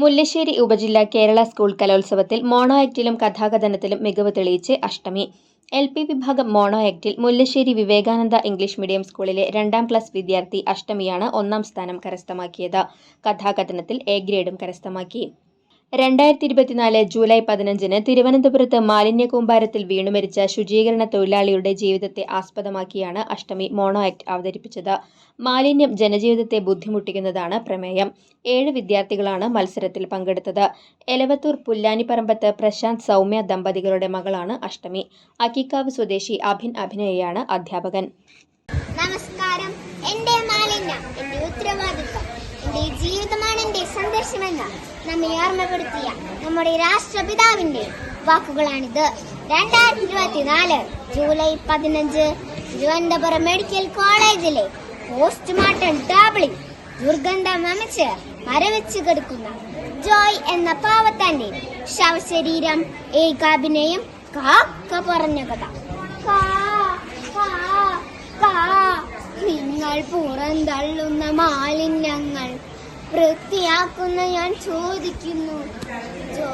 മുല്ലശ്ശേരി ഉപജില്ല കേരള സ്കൂൾ കലോത്സവത്തിൽ മോണോ ആക്ടിലും കഥാകഥനത്തിലും മികവ് തെളിയിച്ച് അഷ്ടമി. എൽ പി വിഭാഗം മോണോ ആക്ടിൽ മുല്ലശ്ശേരി വിവേകാനന്ദ ഇംഗ്ലീഷ് മീഡിയം സ്കൂളിലെ രണ്ടാം ക്ലാസ് വിദ്യാർത്ഥി അഷ്ടമിയാണ് ഒന്നാം സ്ഥാനം കരസ്ഥമാക്കിയത്. കഥാകഥനത്തിൽ എ ഗ്രേഡും കരസ്ഥമാക്കി. രണ്ടായിരത്തി ഇരുപത്തിനാല് ജൂലൈ പതിനഞ്ചിന് തിരുവനന്തപുരത്ത് മാലിന്യ കൂമ്പാരത്തിൽ വീണു മരിച്ച ശുചീകരണ തൊഴിലാളിയുടെ ജീവിതത്തെ ആസ്പദമാക്കിയാണ് അഷ്ടമി മോണോ ആക്ട് അവതരിപ്പിച്ചത്. മാലിന്യം ജനജീവിതത്തെ ബുദ്ധിമുട്ടിക്കുന്നതാണ് പ്രമേയം. ഏഴ് വിദ്യാർത്ഥികളാണ് മത്സരത്തിൽ പങ്കെടുത്തത്. എലവത്തൂർ പുല്ലാനിപ്പറമ്പത്ത് പ്രശാന്ത് സൗമ്യ ദമ്പതികളുടെ മകളാണ് അഷ്ടമി. അക്കിക്കാവ് സ്വദേശി അഭിൻ അഭിനയയാണ് അധ്യാപകൻ. നമസ്കാരം. എന്റെ മാലിന്യം. എന്റെ ഉത്തരവാദിത്വം ജീവിതമാണ് എന്റെ സന്ദേശമെന്ന് നമ്മെ ഓർമ്മപ്പെടുത്തിയ നമ്മുടെ രാഷ്ട്രപിതാവിന്റെ വാക്കുകളാണിത് രണ്ടായിരത്തി ഇരുപത്തിനാല് ജൂലൈ പതിനഞ്ച് തിരുവനന്തപുരം മെഡിക്കൽ കോളേജിലെ പോസ്റ്റ്മോർട്ടം ടാബിളിൽ ദുർഗന്ധം അമച്ച് മരവിച്ച് കിടക്കുന്ന ജോയ് എന്ന പാവത്താന്റെ ശവശരീരം ഏകാഭിനയം കാക്ക പറഞ്ഞ കഥ കാ. പുറന്തള്ളുന്ന മാലിന്യങ്ങൾ വൃത്തിയാക്കുന്ന ഞാൻ ചോദിക്കുന്നു. ജോ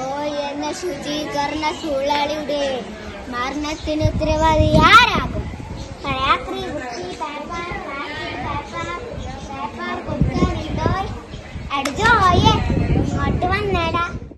എന്ന ശുചീകരണ തൊഴിലാളിയുടെ മരണത്തിന് ഉത്തരവാദി ആരാകും? രാത്രി അടിച്ചോയെ ഇങ്ങോട്ട് വന്നേടാ.